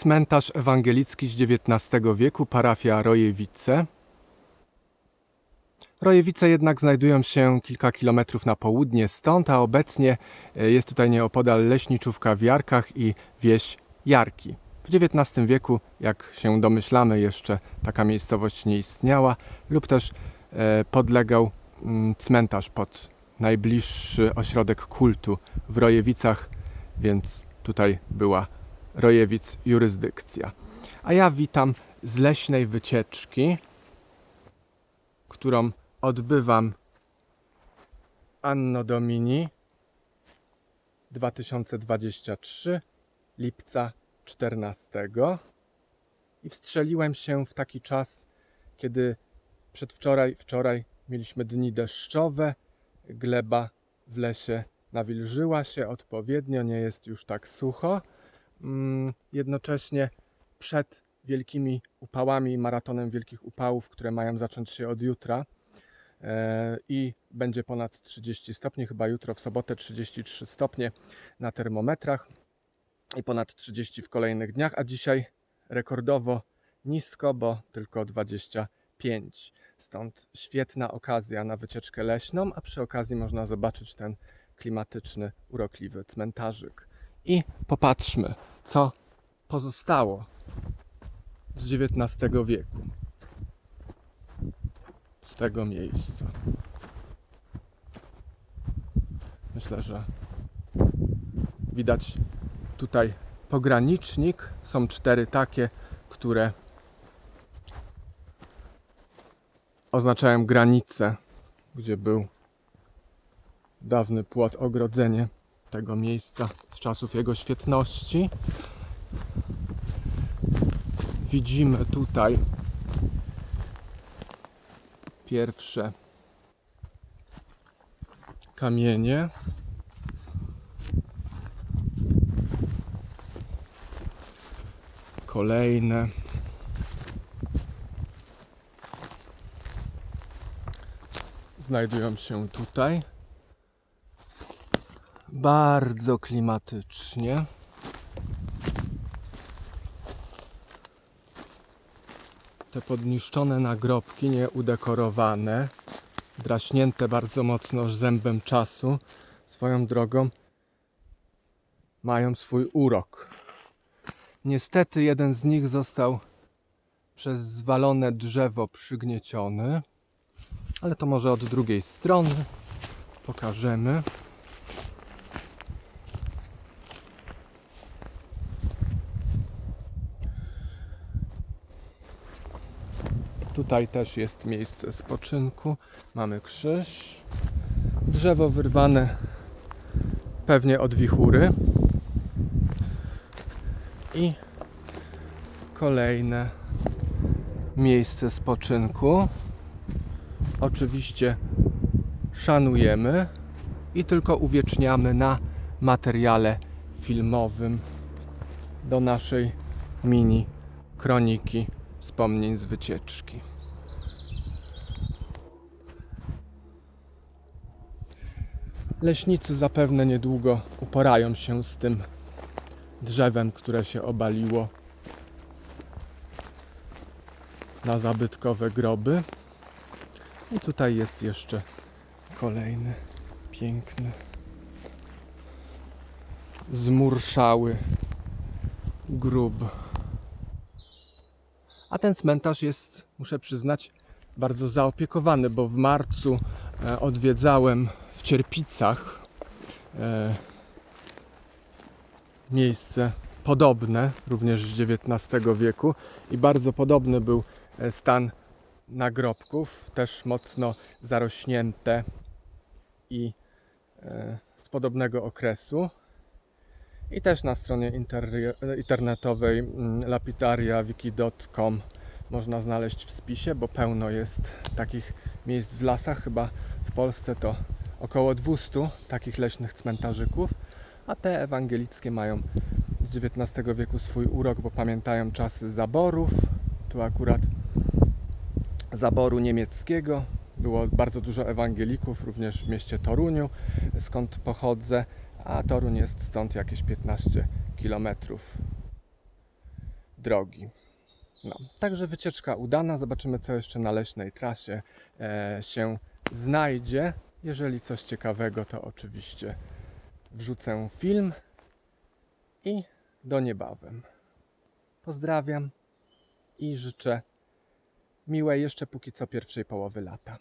Cmentarz ewangelicki z XIX wieku, parafia Rojewice. Rojewice jednak znajdują się kilka kilometrów na południe stąd, a obecnie e, jest tutaj nieopodal leśniczówka w Jarkach i wieś Jarki. W XIX wieku, jak się domyślamy, jeszcze taka miejscowość nie istniała, lub też e, podlegał mm, cmentarz pod najbliższy ośrodek kultu w Rojewicach, więc tutaj była Rojewic jurysdykcja. A ja witam z leśnej wycieczki, którą odbywam Anno Domini 2023 lipca 14 i wstrzeliłem się w taki czas, kiedy przedwczoraj, wczoraj mieliśmy dni deszczowe, gleba w lesie nawilżyła się odpowiednio, nie jest już tak sucho. Mm, Jednocześnie przed wielkimi upałami, maratonem wielkich upałów, które mają zacząć się od jutra e, i będzie ponad 30 stopni, chyba jutro w sobotę 33 stopnie na termometrach i ponad 30 w kolejnych dniach, a dzisiaj rekordowo nisko, bo tylko 25. Stąd świetna okazja na wycieczkę leśną, a przy okazji można zobaczyć ten klimatyczny, urokliwy cmentarzyk. I popatrzmy, co pozostało z XIX wieku z tego miejsca. Myślę, że widać tutaj pogranicznik. Są cztery takie, które oznaczają granicę, gdzie był dawny płot, ogrodzenie tego miejsca z czasów jego świetności. Widzimy tutaj pierwsze kamienie. Kolejne. Znajdują się tutaj. Bardzo klimatycznie. Te podniszczone nagrobki, nieudekorowane, draśnięte bardzo mocno zębem czasu, swoją drogą mają swój urok. Niestety jeden z nich został przez zwalone drzewo przygnieciony, ale to może od drugiej strony pokażemy. Tutaj też jest miejsce spoczynku. Mamy krzyż. Drzewo wyrwane pewnie od wichury. I kolejne miejsce spoczynku. Oczywiście szanujemy i tylko uwieczniamy na materiale filmowym do naszej mini kroniki wspomnień z wycieczki. Leśnicy zapewne niedługo uporają się z tym drzewem, które się obaliło na zabytkowe groby. I tutaj jest jeszcze kolejny piękny zmurszały grób. A ten cmentarz jest, muszę przyznać, bardzo zaopiekowany, bo w marcu odwiedzałem w Cierpicach e, miejsce podobne, również z XIX wieku i bardzo podobny był e, stan nagrobków, też mocno zarośnięte i e, z podobnego okresu. I też na stronie internetowej mm, lapidariawiki.com można znaleźć w spisie, bo pełno jest takich miejsc w lasach. Chyba w Polsce to około 200 takich leśnych cmentarzyków, a te ewangelickie mają z XIX wieku swój urok, bo pamiętają czasy zaborów. Tu akurat zaboru niemieckiego. Było bardzo dużo ewangelików, również w mieście Toruniu, skąd pochodzę, a Toruń jest stąd jakieś 15 kilometrów. drogi. No, także wycieczka udana. Zobaczymy, co jeszcze na leśnej trasie e, się znajdzie. Jeżeli coś ciekawego, to oczywiście wrzucę film i do niebawem. Pozdrawiam i życzę miłej jeszcze póki co pierwszej połowy lata.